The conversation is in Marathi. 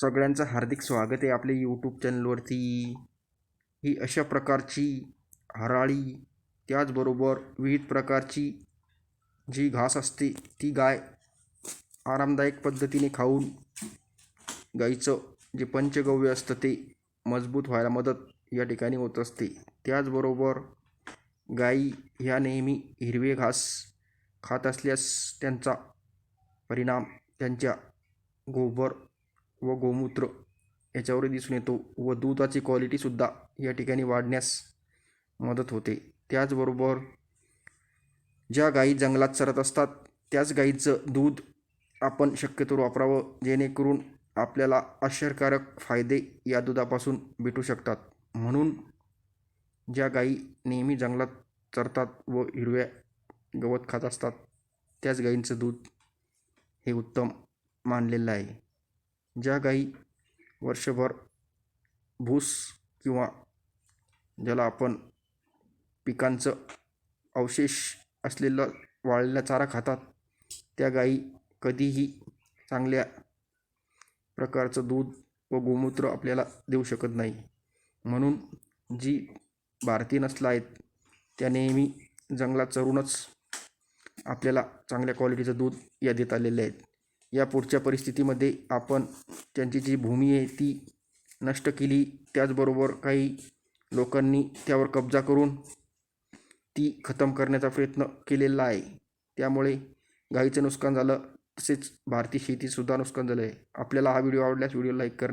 सगळ्यांचं हार्दिक स्वागत आहे आपल्या यूट्यूब चॅनलवरती ही अशा प्रकारची हराळी त्याचबरोबर विविध प्रकारची जी घास असते ती गाय आरामदायक पद्धतीने खाऊन गाईचं जे पंचगव्य असतं ते मजबूत व्हायला मदत या ठिकाणी होत असते. त्याचबरोबर गायी ह्या नेहमी हिरवे घास खात असल्यास त्यांचा परिणाम त्यांच्या गोबर व गोमूत्र याच्यावर दिसून येतो व दुधाची क्वालिटीसुद्धा या ठिकाणी वाढण्यास मदत होते. त्याचबरोबर ज्या गायी जंगलात चरत असतात त्याच गायीचं दूध आपण शक्यतो वापरावं जेणेकरून आपल्याला आश्चर्यकारक फायदे या दुधापासून भेटू शकतात. म्हणून ज्या गायी नेहमी जंगलात चरतात व हिरव्या गवत खात असतात त्याच गायींचं दूध हे उत्तम मानलेलं आहे. ज्या गायी वर्षभर भूस किंवा ज्याला आपण पिकांचं अवशेष असलेला वाळलेला चारा खातात त्या गायी कधीही चांगल्या प्रकारचं दूध व गोमूत्र आपल्याला देऊ शकत नाही. म्हणून जी भारतीय नसलं आहेत त्या नेहमी जंगलात चरूनच आपल्याला चांगल्या क्वालिटीचं दूध या देत आलेले आहेत. या पुढच्या परिस्थितीमध्ये आपण त्यांची जी भूमी आहे ती नष्ट केली. त्याचबरोबर काही लोकांनी त्यावर कब्जा करून ती खतम करण्याचा प्रयत्न केलेला आहे. त्यामुळे गाईचं नुकसान झालं तसेच भारतीय शेतीसुद्धा नुकसान झालं आहे आपल्याला हा व्हिडिओ आवडल्यास व्हिडिओ लाईक करा